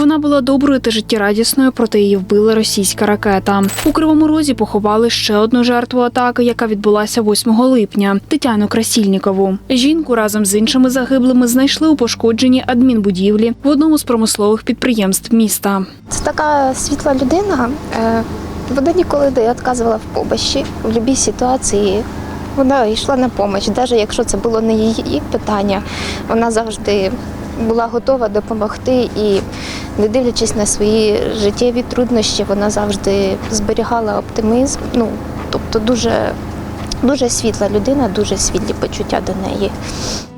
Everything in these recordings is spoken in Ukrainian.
Вона була доброю та життєрадісною, проте її вбила російська ракета. У Кривому Розі поховали ще одну жертву атаки, яка відбулася 8 липня Тетяну Красільнікову. Жінку разом з іншими загиблими знайшли у пошкодженій адмінбудівлі в одному з промислових підприємств міста. Це така світла людина. е, Вона ніколи не відказувала в помощі в будь-якій ситуації. Вона йшла на допомогу, навіть якщо це було не її питання, вона завжди була готова допомогти і, не дивлячись на свої життєві труднощі, вона завжди зберігала оптимізм. Ну, тобто дуже, дуже світла людина, дуже світлі почуття до неї.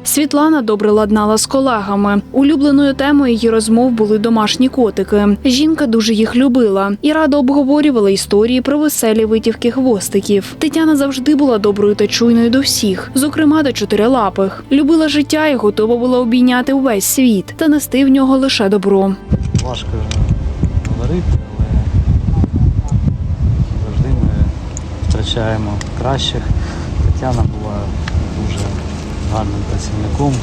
Світлана добре ладнала з колегами. Улюбленою темою її розмов були домашні котики. Жінка дуже їх любила і радо обговорювала історії про веселі витівки хвостиків. Тетяна завжди була доброю та чуйною до всіх, зокрема до чотирилапих. Любила життя і готова була обійняти увесь світ та нести в нього лише добро. Важко говорити, але завжди ми втрачаємо кращих. Тетяна була дуже гарним працівником,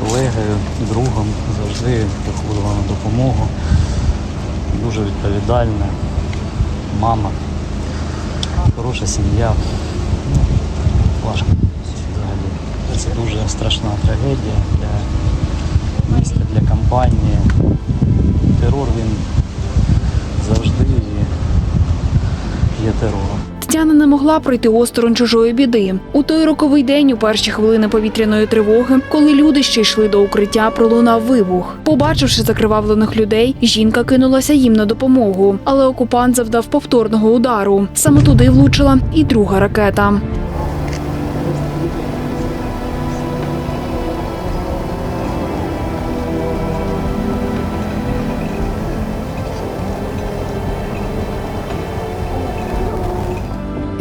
колегою, другом, завжди приходила на допомогу. Дуже відповідальна, мама, хороша сім'я. Ну, Важко взагалі. Це дуже страшна трагедія для міста, для компанії терор він завжди є терором. Тетяна не могла пройти осторонь чужої біди. У той роковий день, у перші хвилини повітряної тривоги, коли люди ще йшли до укриття, пролунав вибух. Побачивши закривавлених людей, жінка кинулася їм на допомогу, але окупант завдав повторного удару. Саме туди влучила і друга ракета.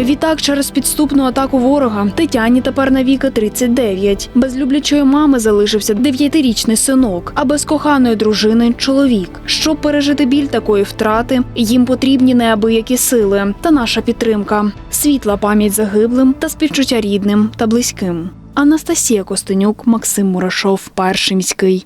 Відтак, через підступну атаку ворога Тетяні тепер навіки 39. Без люблячої мами залишився дев'ятирічний синок, а без коханої дружини чоловік. Щоб пережити біль такої втрати, їм потрібні неабиякі сили та наша підтримка, світла пам'ять загиблим та співчуття рідним та близьким. Анастасія Костенюк, Максим Мурашов, перший міський.